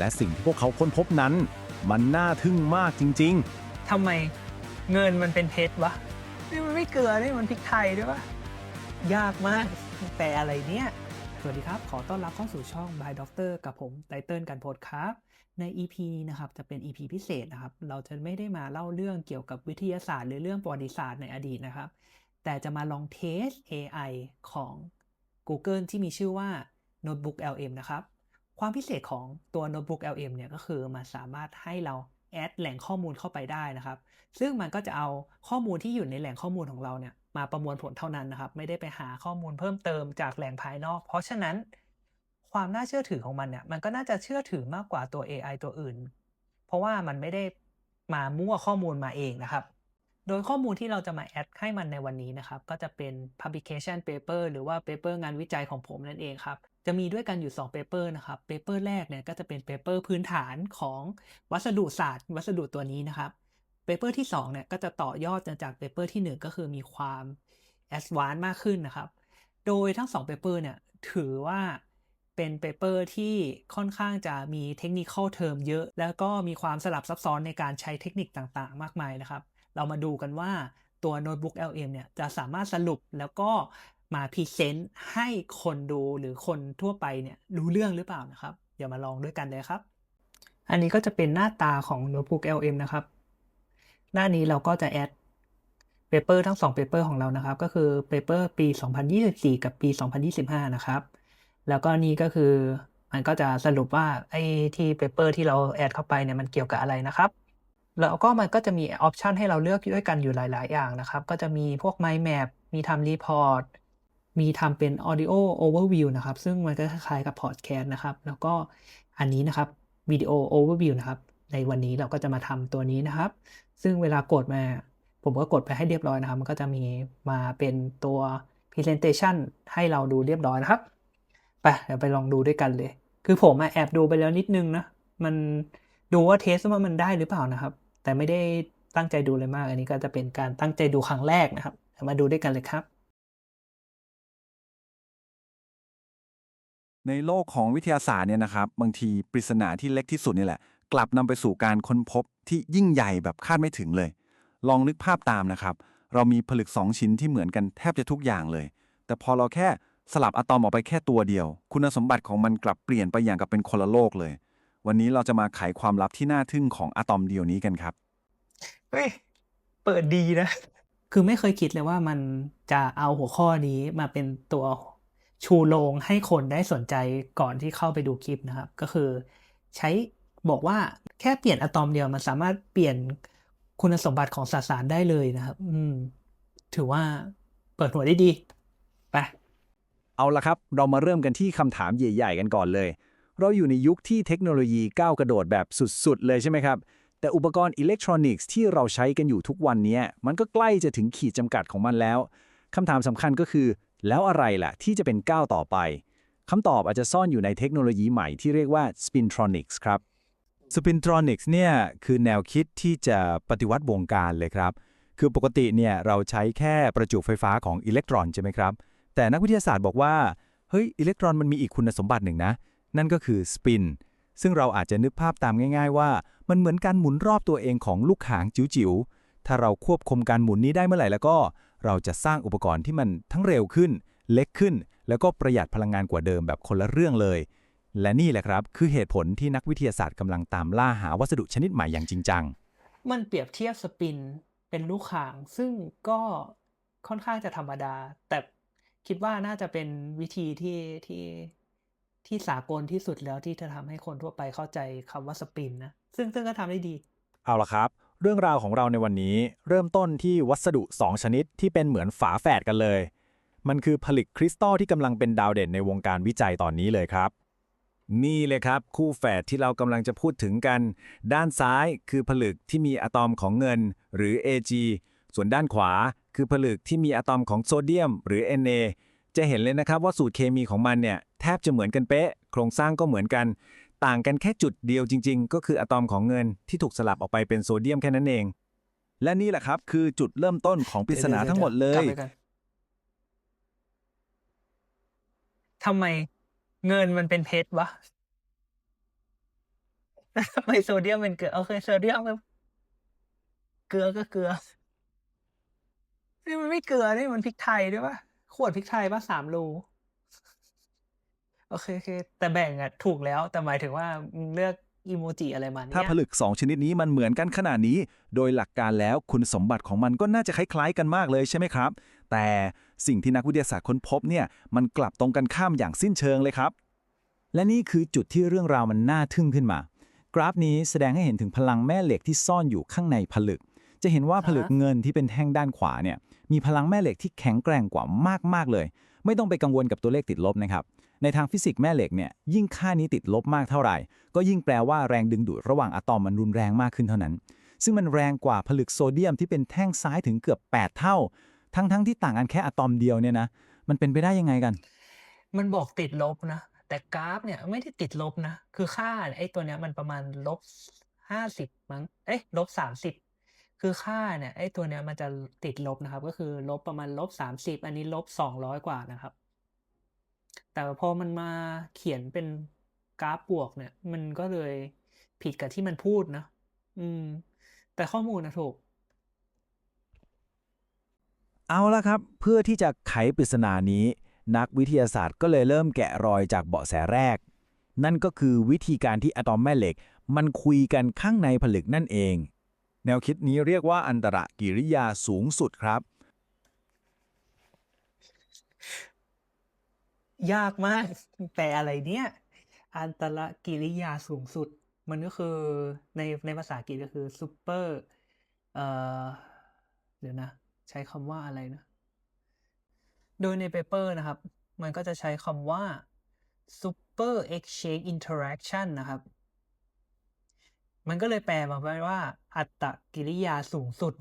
และสิ่งที่พวกเขาค้นพบนั้น มันน่าทึ่งมากจริง ทำไมเงินมันเป็นเพชรวะ นี่มันไม่เกลือ นี่มันพริกไทยด้วยวะ ยากมากแปลอะไรเนี่ย สวัสดีครับ ขอต้อนรับเข้าสู่ช่อง By Doctor กับผมไตเติ้ลกันโพดครับ ใน EP นี้นะครับ จะเป็น EP พิเศษนะครับ เราจะไม่ได้มาเล่าเรื่องเกี่ยวกับวิทยาศาสตร์ หรือเรื่องประวัติศาสตร์ในอดีตนะครับ แต่จะมาลองเทส AI ของ Google ที่มีชื่อว่า Notebook LM นะครับ ความพิเศษของตัว Notebook LM เนี่ยก็คือมันสามารถให้เราแอดแหล่งข้อมูลเข้าไปได้นะครับ ซึ่งมันก็จะเอาข้อมูลที่อยู่ในแหล่งข้อมูลของเราเนี่ยมาประมวลผลเท่านั้นนะครับ ไม่ได้ไปหาข้อมูลเพิ่มเติมจากแหล่งภายนอก เพราะฉะนั้น ความน่าเชื่อถือของมันเนี่ยมันก็น่าจะเชื่อถือมากกว่าตัว AI ตัวอื่น เพราะว่ามันไม่ได้มามั่วข้อมูลมาเองนะครับ โดยข้อมูลที่เราจะมาแอดให้มันในวันนี้นะครับ ก็จะเป็น publication paper หรือว่า paper งานวิจัยของผมนั่นเองครับ จะมีด้วยกันอยู่2 paper นะครับ paper แรกเนี่ยก็จะเป็น paper พื้นฐานของวัสดุศาสตร์ วัสดุตัวนี้นะครับ paper ที่2เนี่ยก็จะต่อยอดจาก paper ที่ 1 ก็คือมีความ advanced มากขึ้นนะครับ โดยทั้ง2 paper เนี่ยถือว่าเป็นเปเปอร์ที่ค่อนข้างจะมีเทคนิคเทอมเยอะ แล้วก็มีความสลับซับซ้อนในการใช้เทคนิคต่างๆ มากมายนะครับ เรามาดูกันว่าตัว Notebook LM เนี่ยจะสามารถสรุปแล้วก็ มาพรีเซนต์ให้คนดูหรือคนทั่วไปเนี่ยรู้เรื่องหรือเปล่านะครับ เดี๋ยวมาลองด้วยกันเลยครับ อันนี้ก็จะเป็นหน้าตาของ Notebook LM นะครับ หน้านี้เราก็จะแอดเปเปอร์ทั้ง2เปเปอร์ของเรานะครับ ก็คือเปเปอร์ปี 2024 กับปี 2025 นะครับ แล้วก็นี่ก็คือมันก็จะสรุปว่าไอ้ที่เปเปอร์ที่เราแอดเข้าไปเนี่ยมันเกี่ยวกับอะไรนะครับแล้วก็มันก็จะมีออปชันให้เราเลือกด้วยกันอยู่หลาย ๆ อย่างนะครับ ก็จะมีพวก Mind Map มีทำรีพอร์ต มีทำเป็น Audio Overview นะครับ ซึ่งมันก็คล้ายกับ Podcast นะครับ แล้วก็อันนี้นะครับ Video Overview นะครับ ในวันนี้เราก็จะมาทำตัวนี้นะครับ ซึ่งเวลากดมา ผมก็กดไปให้เรียบร้อยนะครับ มันก็จะมีมาเป็นตัว Presentation ให้เราดูเรียบร้อยนะครับ ไป เดี๋ยวไปลองดูด้วยกันเลย คือผมอะแอบดูไปแล้วนิดนึงนะ มันดูว่าเทสว่ามันได้หรือเปล่านะครับ แต่ไม่ได้ตั้งใจดูเลยมาก อันนี้ก็จะเป็นการตั้งใจดูครั้งแรกนะครับ มาดูด้วยกันเลยครับ ในโลกของวิทยาศาสตร์เนี่ยนะครับ บางทีปริศนาที่เล็กที่สุดนี่แหละ กลับนำไปสู่การค้นพบที่ยิ่งใหญ่แบบคาดไม่ถึงเลย ลองนึกภาพตามนะครับ เรามีผลึก 2 ชิ้นที่เหมือนกันแทบจะทุกอย่างเลย แต่พอเราแค่สลับอะตอมออกไปแค่ตัวเดียว คุณสมบัติของมันกลับเปลี่ยนไปอย่างกับเป็นคนละโลกเลย วันนี้เราจะมาไขความลับที่น่าทึ่งของอะตอมเดียวนี้กันครับเฮ้ยเปิดดีนะ คือไม่เคยคิดเลยว่ามันจะเอาหัวข้อนี้มาเป็นตัว ชูโรงให้คนได้สนใจก่อนที่เข้าไปดูคลิปนะครับ ก็คือใช้บอกว่าแค่เปลี่ยนอะตอมเดียวมันสามารถเปลี่ยนคุณสมบัติของสสารได้เลยนะครับ อืม ถือว่าเปิดหัวได้ดีไปเอาละครับ เรามาเริ่มกันที่คำถามใหญ่ ๆ กันก่อนเลย เราอยู่ในยุคที่เทคโนโลยีก้าวกระโดดแบบสุด ๆ เลยใช่ไหมครับ แต่อุปกรณ์อิเล็กทรอนิกส์ที่เราใช้กันอยู่ทุกวันนี้มันก็ใกล้จะถึงขีดจำกัดของมันแล้วคำถามสำคัญก็คือ แล้วอะไรล่ะที่จะเป็นก้าวต่อไปคำตอบอาจจะซ่อนอยู่ในเทคโนโลยีใหม่ที่เรียกว่า Spintronics ครับ Spintronics เนี่ยคือแนวคิดที่จะปฏิวัติวงการเลยครับ คือปกติเนี่ยเราใช้แค่ประจุไฟฟ้าของอิเล็กตรอนใช่ไหมครับ แต่นักวิทยาศาสตร์บอกว่า เฮ้ยอิเล็กตรอนมันมีอีกคุณสมบัติหนึ่งนะ นั่นก็คือสปินซึ่งเราอาจจะนึกภาพตามง่าย ๆ ว่า มันเหมือนการหมุนรอบตัวเองของลูกหางจิ๋วๆถ้าเราควบคุมการหมุนนี้ได้เมื่อไหร่แล้วก็ เราจะสร้างอุปกรณ์ที่มันทั้งเร็วขึ้น เล็กขึ้น แล้วก็ประหยัดพลังงานกว่าเดิมแบบคนละเรื่องเลย และนี่แหละครับ คือเหตุผลที่นักวิทยาศาสตร์กำลังตามล่าหาวัสดุชนิดใหม่อย่างจริงจัง มันเปรียบเทียบสปินเป็นลูกข่าง ซึ่งก็ค่อนข้างจะธรรมดา แต่คิดว่าน่าจะเป็นวิธีที่ที่ที่สากลที่สุดแล้วที่จะทำให้คนทั่วไปเข้าใจคำว่าสปินนะซึ่งซึ่งก็ทำได้ดี เอาละครับ เรื่องราวของเราในวันนี้เริ่มต้นที่วัสดุ 2 ชนิดที่เป็นเหมือนฝาแฝดกันเลย มันคือผลึกคริสตัลที่กำลังเป็นดาวเด่นในวงการวิจัยตอนนี้เลยครับ นี่เลยครับ คู่แฝดที่เรากำลังจะพูดถึงกัน ด้านซ้ายคือผลึกที่มีอะตอมของเงิน หรือ Ag ส่วนด้านขวาคือผลึกที่มีอะตอมของโซเดียม หรือ Na จะเห็นเลยนะครับว่าสูตรเคมีของมันเนี่ยแทบจะเหมือนกันเป๊ะ โครงสร้างก็เหมือนกัน ต่างกันแค่จุดเดียวจริง ๆ ก็คืออะตอมของเงินที่ถูกสลับออกไปเป็นโซเดียมแค่นั้นเอง และนี่แหละครับคือจุดเริ่มต้นของปริศนาทั้งหมดเลยกบไปกันทำไมเงินมันเป็นเพชรวะ ทำไมโซเดียมเป็นเกลือโอเคโซเดียมก็เกลือก็เกลือ นี่มันไม่เกลือนี่มันพริกไทยด้วยปะขวดพริกไทยปะสามรู โอเคโอเค แต่แบ่งอะถูกแล้ว แต่หมายถึงว่ามึงเลือกอีโมจิอะไรมาเนี่ยถ้าผลึก 2 ชนิดนี้มันเหมือนกันขนาดนี้ โดยหลักการแล้วคุณสมบัติของมันก็น่าจะคล้ายๆกันมากเลยใช่ไหมครับ แต่สิ่งที่นักวิทยาศาสตร์ค้นพบเนี่ย มันกลับตรงกันข้ามอย่างสิ้นเชิงเลยครับ และนี่คือจุดที่เรื่องราวมันน่าทึ่งขึ้นมา กราฟนี้แสดงให้เห็นถึงพลังแม่เหล็กที่ซ่อนอยู่ข้างในผลึก จะเห็นว่าผลึกเงินที่เป็นแท่งด้านขวาเนี่ยมีพลังแม่เหล็กที่แข็งแกร่งกว่ามากๆเลย ไม่ต้องไปกังวลกับตัวเลขติดลบนะครับ ในทางฟิสิกส์แม่เหล็กเนี่ยยิ่งค่านี้ติดลบมากเท่าไหร่ ก็ยิ่งแปลว่าแรงดึงดูดระหว่างอะตอมมันรุนแรงมากขึ้นเท่านั้น ซึ่งมันแรงกว่าผลึกโซเดียมที่เป็นแท่งซ้ายถึงเกือบ 8 เท่า ทั้งๆที่ต่างกันแค่อะตอมเดียวเนี่ยนะมันเป็นไปได้ยังไงกัน มันบอกติดลบนะ แต่กราฟเนี่ยไม่ได้ติดลบนะ คือค่าไอ้ตัวเนี้ยมันประมาณลบห้าสิบมั้งเอ้ยลบสามสิบคือค่าเนี่ยไอ้ตัวเนี้ยมันจะติดลบนะครับ ก็คือลบประมาณลบสามสิบอันนี้ลบสองร้อยกว่านะครับ แต่พอมันมาเขียนเป็นกราฟบวกเนี่ย มันก็เลยผิดกับที่มันพูดนะอืม แต่ข้อมูลนะถูก เอาละครับ เพื่อที่จะไขปริศนานี้ นักวิทยาศาสตร์ก็เลยเริ่มแกะรอยจากเบาะแสแรก นั่นก็คือวิธีการที่อะตอมแม่เหล็ก มันคุยกันข้างในผลึกนั่นเอง แนวคิดนี้เรียกว่าอันตรกิริยาสูงสุดครับ ยากมากแปลอะไรเนี่ย อันตรกิริยาสูงสุด มันก็คือในในภาษาอังกฤษก็คือ super เอ่อเดี๋ยวนะ ใช้คำว่าอะไรนะ โดยในเปเปอร์นะครับ มันก็จะใช้คำว่า super exchange interaction นะครับ มันก็เลยแปลมาว่า อัตกิริยาสูงสุด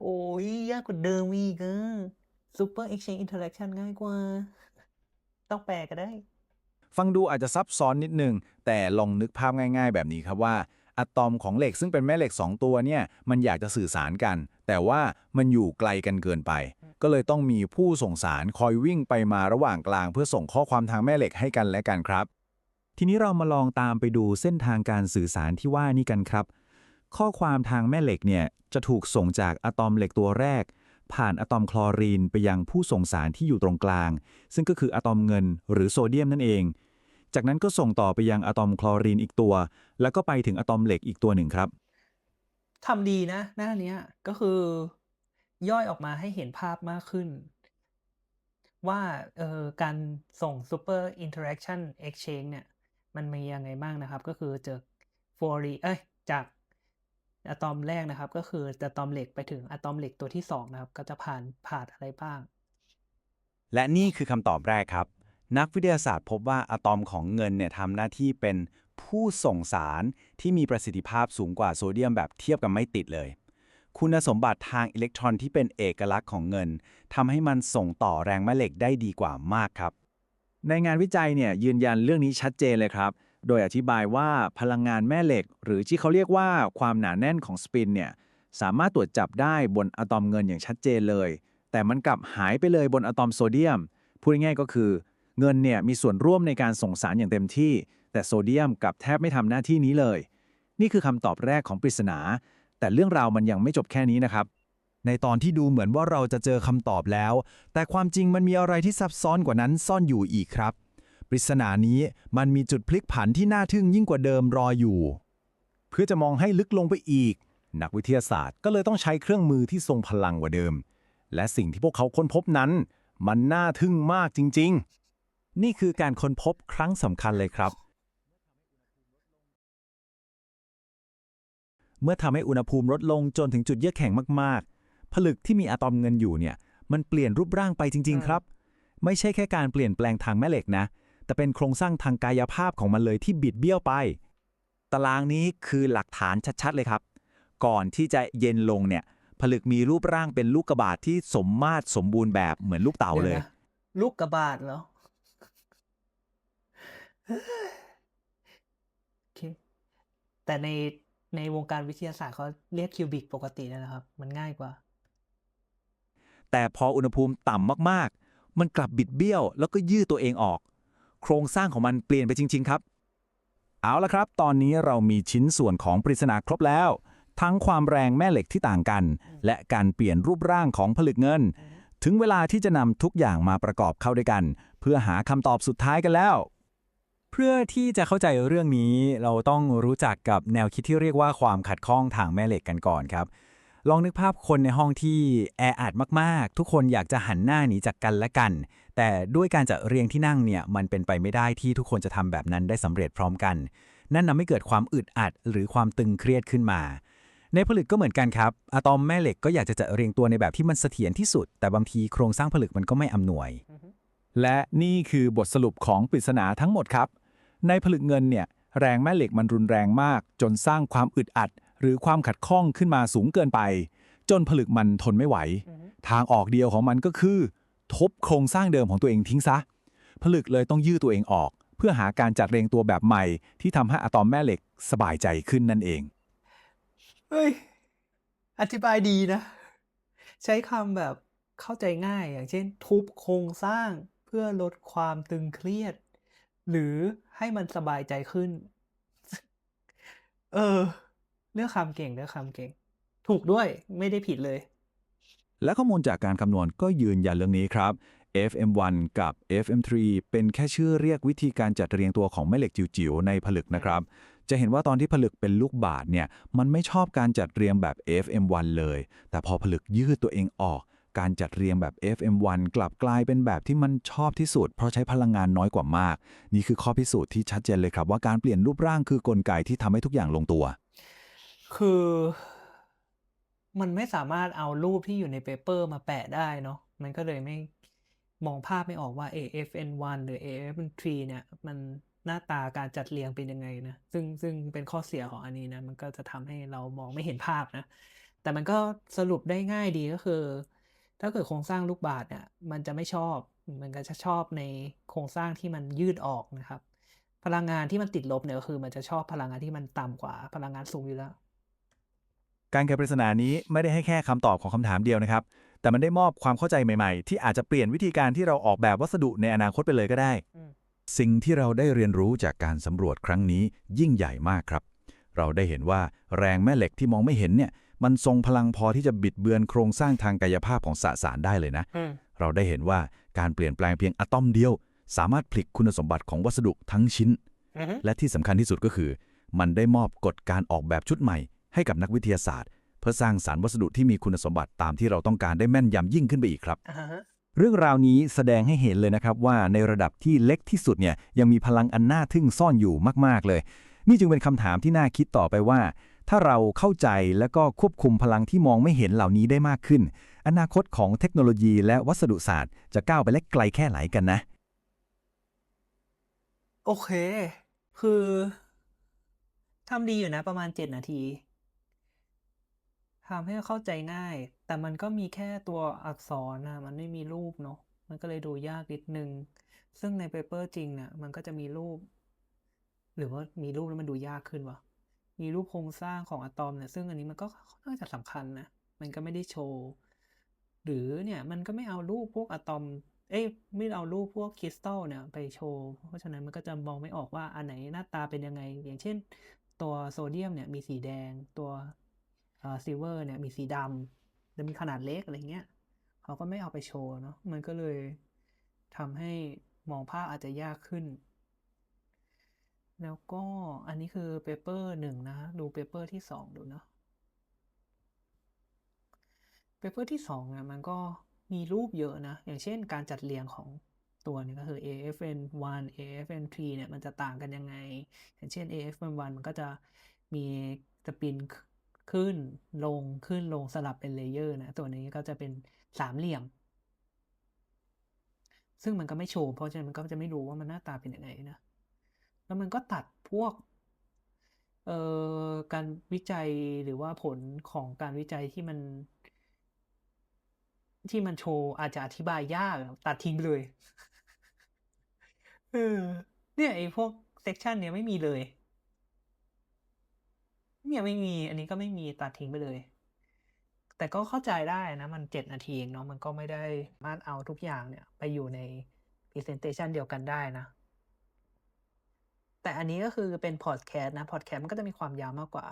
โอ้ยยากกว่าเดิมอีกอะ super exchange interaction ง่ายกว่า ต้องแปลก็ได้ ฟังดูอาจจะซับซ้อนนิดนึง แต่ลองนึกภาพง่าย ๆ แบบนี้ครับว่า อะตอมของเหล็กซึ่งเป็นแม่เหล็ก 2 ตัวเนี่ย มันอยากจะสื่อสารกัน แต่ว่ามันอยู่ไกลกันเกินไป ก็เลยต้องมีผู้ส่งสารคอยวิ่งไปมาระหว่างกลาง เพื่อส่งข้อความทางแม่เหล็กให้กันและกันครับ ทีนี้เรามาลองตามไปดูเส้นทางการสื่อสารที่ว่านี่กันครับ ข้อความทางแม่เหล็กเนี่ยจะถูกส่งจากอะตอมเหล็กตัวแรก ผ่านอะตอมคลอรีนไปยังผู้ส่งสารที่อยู่ตรงกลาง ซึ่งก็คืออะตอมเงินหรือโซเดียมนั่นเอง จากนั้นก็ส่งต่อไปยังอะตอมคลอรีนอีกตัว แล้วก็ไปถึงอะตอมเหล็กอีกตัวหนึ่งครับทำดีนะ หน้าเนี้ยก็คือย่อยออกมาให้เห็นภาพมากขึ้น ว่าเออการส่ง super interaction exchange เนี่ย มันมียังไงบ้างนะครับ ก็คือจากฟอรีเอ้ยจาก อะตอมแรกนะครับ ก็คืออะตอมเหล็กไปถึงอะตอมเหล็กตัวที่สองนะครับ ก็จะผ่านผ่านอะไรบ้าง และนี่คือคำตอบแรกครับ นักวิทยาศาสตร์พบว่าอะตอมของเงินเนี่ยทำหน้าที่เป็นผู้ส่งสารที่มีประสิทธิภาพสูงกว่าโซเดียมแบบเทียบกันไม่ติดเลย คุณสมบัติทางอิเล็กตรอนที่เป็นเอกลักษณ์ของเงินทำให้มันส่งต่อแรงแม่เหล็กได้ดีกว่า มากครับ ในงานวิจัยเนี่ยยืนยันเรื่องนี้ชัดเจนเลยครับ โดยอธิบายว่าพลังงานแม่เหล็ก หรือที่เขาเรียกว่าความหนาแน่นของสปินเนี่ยสามารถตรวจจับได้บนอะตอมเงินอย่างชัดเจนเลย แต่มันกลับหายไปเลยบนอะตอมโซเดียม พูดง่ายๆก็คือ เงินเนี่ยมีส่วนร่วมในการส่งสารอย่างเต็มที่ แต่โซเดียมกลับแทบไม่ทำหน้าที่นี้เลย นี่คือคำตอบแรกของปริศนา แต่เรื่องราวมันยังไม่จบแค่นี้นะครับในตอนที่ดูเหมือนว่าเราจะเจอคำตอบแล้ว แต่ความจริงมันมีอะไรที่ซับซ้อนกว่านั้นซ่อนอยู่อีกครับ ปริศนานี้มันมีจุดพลิกผันที่น่าทึ่งยิ่งกว่าเดิมรออยู่ เพื่อจะมองให้ลึกลงไปอีก นักวิทยาศาสตร์ก็เลยต้องใช้เครื่องมือที่ทรงพลังกว่าเดิม และสิ่งที่พวกเขาค้นพบนั้น มันน่าทึ่งมากจริง ๆ นี่คือการค้นพบครั้งสำคัญเลยครับ เมื่อทำให้อุณหภูมิลดลงจนถึงจุดเยือกแข็งมากๆ ผลึกที่มีอะตอมเงินอยู่เนี่ย มันเปลี่ยนรูปร่างไปจริง ๆ ครับ ไม่ใช่แค่การเปลี่ยนแปลงทางแม่เหล็กนะ แต่เป็นโครงสร้างทางกายภาพของมันเลยที่บิดเบี้ยวไป ตารางนี้คือหลักฐานชัดๆเลยครับ ก่อนที่จะเย็นลงเนี่ย ผลึกมีรูปร่างเป็นลูกกระบาดที่สมมาตรสมบูรณ์แบบเหมือนลูกเต่าเลยดี๋วนะลูกกระบาดเหรอโอเค แต่ในในวงการวิทยาศาสตร์เขาเรียกคิวบิกปกตินะครับ มันง่ายกว่า แต่พออุณหภูมิต่ำมากๆ มันกลับบิดเบี้ยว แล้วก็ยืดตัวเองออก โครงสร้างของมันเปลี่ยนไปจริง ๆ ครับ เอาละครับ ตอนนี้เรามีชิ้นส่วนของปริศนาครบแล้ว ทั้งความแรงแม่เหล็กที่ต่างกัน และการเปลี่ยนรูปร่างของผลึกเงิน ถึงเวลาที่จะนำทุกอย่างมาประกอบเข้าด้วยกัน เพื่อหาคำตอบสุดท้ายกันแล้ว เพื่อที่จะเข้าใจเรื่องนี้เราต้องรู้จักกับแนวคิดที่เรียกว่าความขัดข้องทางแม่เหล็กกันก่อนครับ ลองนึกภาพคนในห้องที่แออัดมากๆ ทุกคนอยากจะหันหน้าหนีจากกันและกัน แต่ด้วยการจัดเรียงที่นั่งเนี่ยมันเป็นไปไม่ได้ที่ทุกคนจะทำแบบนั้นได้สำเร็จพร้อมกัน นั่นทำให้เกิดความอึดอัดหรือความตึงเครียดขึ้นมา ในผลึกก็เหมือนกันครับอะตอมแม่เหล็กก็อยากจะจัดเรียงตัวในแบบที่มันเสถียรที่สุด แต่บางทีโครงสร้างผลึกมันก็ไม่อำนวย และนี่คือบทสรุปของปริศนาทั้งหมดครับ ในผลึกเงินเนี่ยแรงแม่เหล็กมันรุนแรงมาก จนสร้างความอึดอัด หรือความขัดข้องขึ้นมาสูงเกินไป จนผลึกมันทนไม่ไหว ทางออกเดียวของมันก็คือ ทบโครงสร้างเดิมของตัวเองทิ้งซะ ผลึกเลยต้องยืดตัวเองออก เพื่อหาการจัดเรียงตัวแบบใหม่ ที่ทำให้อะตอมแม่เหล็กสบายใจขึ้นนั่นเอง เฮ้ย อธิบายดีนะ ใช้คำแบบเข้าใจง่ายอย่างเช่น ทุบโครงสร้างเพื่อลดความตึงเครียด หรือให้มันสบายใจขึ้น เออ เลือกคำเก่งเลือกคำเก่ง ถูกด้วยไม่ได้ผิดเลย และข้อมูลจากการคำนวณก็ยืนยันเรื่องนี้ครับ FM1 กับ FM3 เป็นแค่ชื่อเรียกวิธีการจัดเรียงตัวของแม่เหล็กจิ๋วๆในผลึกนะครับ จะเห็นว่าตอนที่ผลึกเป็นลูกบาศก์เนี่ย มันไม่ชอบการจัดเรียงแบบ FM1 เลย แต่พอผลึกยืดตัวเองออก การจัดเรียงแบบ FM1 กลับกลายเป็นแบบที่มันชอบที่สุด เพราะใช้พลังงานน้อยกว่ามาก นี่คือข้อพิสูจน์ที่ชัดเจนเลยครับว่าการเปลี่ยนรูปร่างคือกลไกที่ทำให้ทุกอย่างลงตัว คือมันไม่สามารถเอารูปที่อยู่ในเปเปอร์มาแปะได้เนาะ มันก็เลยไม่มองภาพไม่ออกว่า AFN1 หรือ AFN3 เนี่ยมันหน้าตาการจัดเรียงเป็นยังไงนะ ซึ่งซึ่งเป็นข้อเสียของอันนี้นะ มันก็จะทำให้เรามองไม่เห็นภาพนะ แต่มันก็สรุปได้ง่ายดีก็คือ ถ้าเกิดโครงสร้างลูกบาศก์เนี่ย มันจะไม่ชอบ มันก็จะชอบในโครงสร้างที่มันยืดออกนะครับ พลังงานที่มันติดลบเนี่ยก็คือมันจะชอบพลังงานที่มันต่ำกว่าพลังงานสูงอยู่แล้ว การแก้ปริศนานี้ไม่ได้ให้แค่คำตอบของคำถามเดียวนะครับ แต่มันได้มอบความเข้าใจใหม่ๆ ที่อาจจะเปลี่ยนวิธีการที่เราออกแบบวัสดุในอนาคตไปเลยก็ได้อืมสิ่งที่เราได้เรียนรู้จากการสำรวจครั้งนี้ยิ่งใหญ่มากครับ เราได้เห็นว่าแรงแม่เหล็กที่มองไม่เห็นเนี่ย มันทรงพลังพอที่จะบิดเบือนโครงสร้างทางกายภาพของสสารได้เลยนะอืมเราได้เห็นว่าการเปลี่ยนแปลงเพียงอะตอมเดียว สามารถพลิกคุณสมบัติของวัสดุทั้งชิ้นอือฮึและที่สำคัญที่สุดก็คือ มันได้มอบกฎการออกแบบชุดใหม่ ให้กับนักวิทยาศาสตร์ เพื่อสร้างสารรค์วัสดุที่มีคุณสมบัติตามที่เราต้องการได้แม่นยำยิ่งขึ้นไปอีกครับอ่าฮะเรื่องราวนี้แสดงให้เห็นเลยนะครับว่าในระดับที่เล็กที่สุดเนี่ยยังมีพลังอันน่าทึ่งซ่อนอยู่มาก ๆ เลย นี่จึงเป็นคำถามที่น่าคิดต่อไปว่า ถ้าเราเข้าใจและก็ควบคุมพลังที่มองไม่เห็นเหล่านี้ได้มากขึ้น อนาคตของเทคโนโลยีและวัสดุศาสตร์ จะก้าวไปได้ไกลแค่ไหนกันนะ โอเค คือทำดีอยู่นะประมาณเจ็ดนาที ทำให้เข้าใจง่าย แต่มันก็มีแค่ตัวอักษรนะมันไม่มีรูปเนาะมันก็เลยดูยากนิดนึง ซึ่งในเปเปอร์จริงเนี่ยมันก็จะมีรูป หรือว่ามีรูปแล้วมันดูยากขึ้นวะมีรูปโครงสร้างของอะตอมเนี่ยซึ่งอันนี้มันก็น่าจะสำคัญนะ มันก็ไม่ได้โชว์ หรือเนี่ยมันก็ไม่เอารูปพวกอะตอม เอ้ยไม่เอารูปพวกคริสตัลเนี่ยไปโชว์ เพราะฉะนั้นมันก็จะมองไม่ออกว่าอันไหนหน้าตาเป็นยังไง อย่างเช่น ตัวโซเดียมเนี่ยมีสีแดง ตัว ซิลเวอร์เนี่ยมีสีดำจะมีขนาดเล็กอะไรเงี้ยเขาก็ไม่เอาไปโชว์เนาะมันก็เลยทำให้มองภาพอาจจะยากขึ้น แล้วก็อันนี้คือเปเปอร์หนึ่งนะ ดูเปเปอร์ที่สองดูเนาะเปเปอร์ที่สองเนี่ยมันก็มีรูปเยอะนะ อย่างเช่นการจัดเรียงของตัวนี้ก็คือ AFN1 AFN3 เนี่ยมันจะต่างกันยังไง อย่างเช่น AFN1 มันก็จะมีสปิน ขึ้นลงขึ้นลงสลับเป็นเลเยอร์นะ ตัวนี้ก็จะเป็นสามเหลี่ยม ซึ่งมันก็ไม่โชว์เพราะฉะนั้นมันก็จะไม่รู้ว่ามันหน้าตาเป็นยังไงนะ แล้วมันก็ตัดพวกเอ่อการวิจัยหรือว่าผลของการวิจัยที่มัน ที่มันโชว์อาจจะอธิบายยากตัดทิ้งเลยเออเนี่ยไอ้พวกเซกชันเนี้ยไม่มีเลย เนี่ยไม่มี อันนี้ก็ไม่มีตัดทิ้งไปเลย แต่ก็เข้าใจได้นะ มันเจ็ดนาทีเองเนาะมันก็ไม่ได้สามารถเอาทุกอย่างเนี่ย ไปอยู่ใน presentation เดียวกันได้นะ แต่อันนี้ก็คือเป็นพอดแคสต์นะพอดแคสต์มันก็จะมีความยาวมากกว่า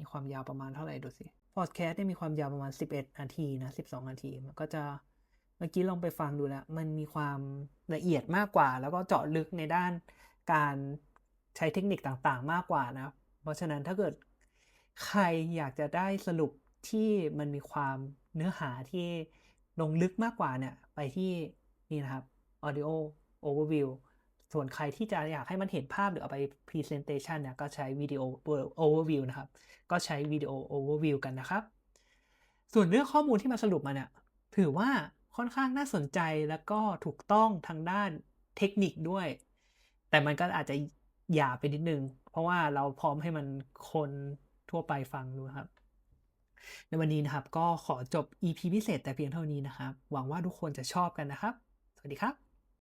มีความยาวประมาณเท่าไหร่ดูสิพอดแคสต์เนี่ยมีความยาวประมาณ 11 นาทีนะ 12 นาที มันก็จะเมื่อกี้ลองไปฟังดูแล้ว มันมีความละเอียดมากกว่า แล้วก็เจาะลึกในด้านการใช้เทคนิคต่างๆ มากกว่านะ เพราะฉะนั้นถ้าเกิดใครอยากจะได้สรุปที่มันมีความเนื้อหาที่ลงลึกมากกว่าเนี่ย ไปที่นี่นะครับ audio overview ส่วนใครที่จะอยากให้มันเห็นภาพหรือเอาไป presentation เนี่ยก็ใช้วิดีโอ overview นะครับ ก็ใช้วิดีโอ overview กันนะครับ ส่วนเรื่องข้อมูลที่มาสรุปมาเนี่ยถือว่าค่อนข้างน่าสนใจแล้วก็ถูกต้องทางด้านเทคนิคด้วย แต่มันก็อาจจะ หยาบไปนิดนึง เพราะว่าเราพร้อมให้มันคนทั่วไปฟังดูครับ ในวันนี้นะครับก็ขอจบ EP พิเศษแต่เพียงเท่านี้นะครับ หวังว่าทุกคนจะชอบกันนะครับ สวัสดีครับ